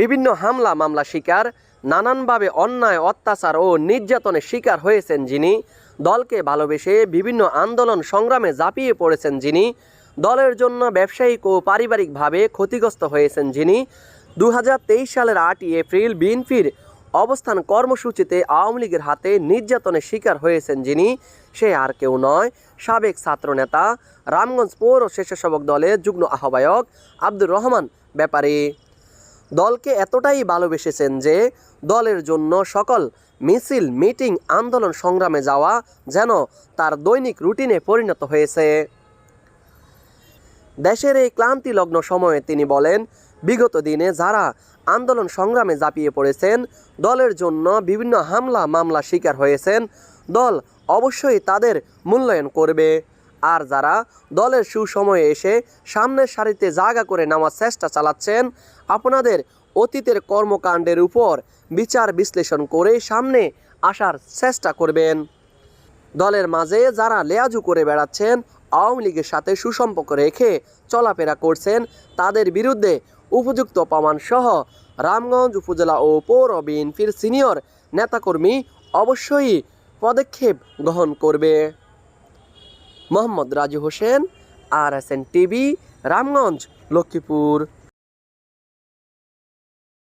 বিভিন্ন হামলা মামলা শিকার, নানানভাবে অন্যায়, অত্যাচার ও নির্যাতনের শিকার হয়েছেন যিনি। দলকে ভালোবেসে বিভিন্ন আন্দোলন সংগ্রামে ঝাঁপিয়ে পড়েছেন যিনি। দলের জন্য ব্যবসায়িক ও পারিবারিকভাবে ক্ষতিগ্রস্ত হয়েছেন যিনি। দু হাজার তেইশ সালের আটই এপ্রিল বিএনপির অবস্থান কর্মসূচিতে আওয়ামী লীগের হাতে নির্যাতনের শিকার হয়েছেন যিনি। সে আর কেউ নয়, সাবেক ছাত্রনেতা, রামগঞ্জ পৌর স্বেচ্ছাসেবক দলের যুগ্ম আহ্বায়ক আব্দুর রহমান, ব্যাপারী। দলকে এতটাই ভালোবেসেছেন যে দলের জন্য সকল মিছিল, মিটিং, আন্দোলন সংগ্রামে যাওয়া যেন তার দৈনিক রুটিনে পরিণত হয়েছে। দেশের এই ক্লান্তিলগ্ন সময়ে তিনি বলেন, বিগত দিনে যারা আন্দোলন সংগ্রামে ঝাঁপিয়ে পড়েছেন, দলের জন্য বিভিন্ন হামলা মামলা শিকার হয়েছেন, দল অবশ্যই তাদের মূল্যায়ন করবে। আর যারা দলের সুসময়ে এসে সামনের সারিতে জায়গা করে নেওয়ার চেষ্টা চালাচ্ছেন, আপনাদের অতীতের কর্মকাণ্ডের উপর বিচার বিশ্লেষণ করে সামনে আসার চেষ্টা করবেন। দলের মাঝে যারা লেয়াজু করে বেড়াচ্ছেন, আওয়ামী লীগের সাথে সুসম্পর্ক রেখে চলাফেরা করছেন, তাদের বিরুদ্ধে উপযুক্ত প্রমাণ সহ রামগঞ্জ উপজেলা ও পৌর বিএনপির সিনিয়র নেতাকর্মী অবশ্যই পদক্ষেপ গ্রহণ করবে। মোহাম্মদ রাজু হোসেন আর S N TV Ramganj Lakshmipur.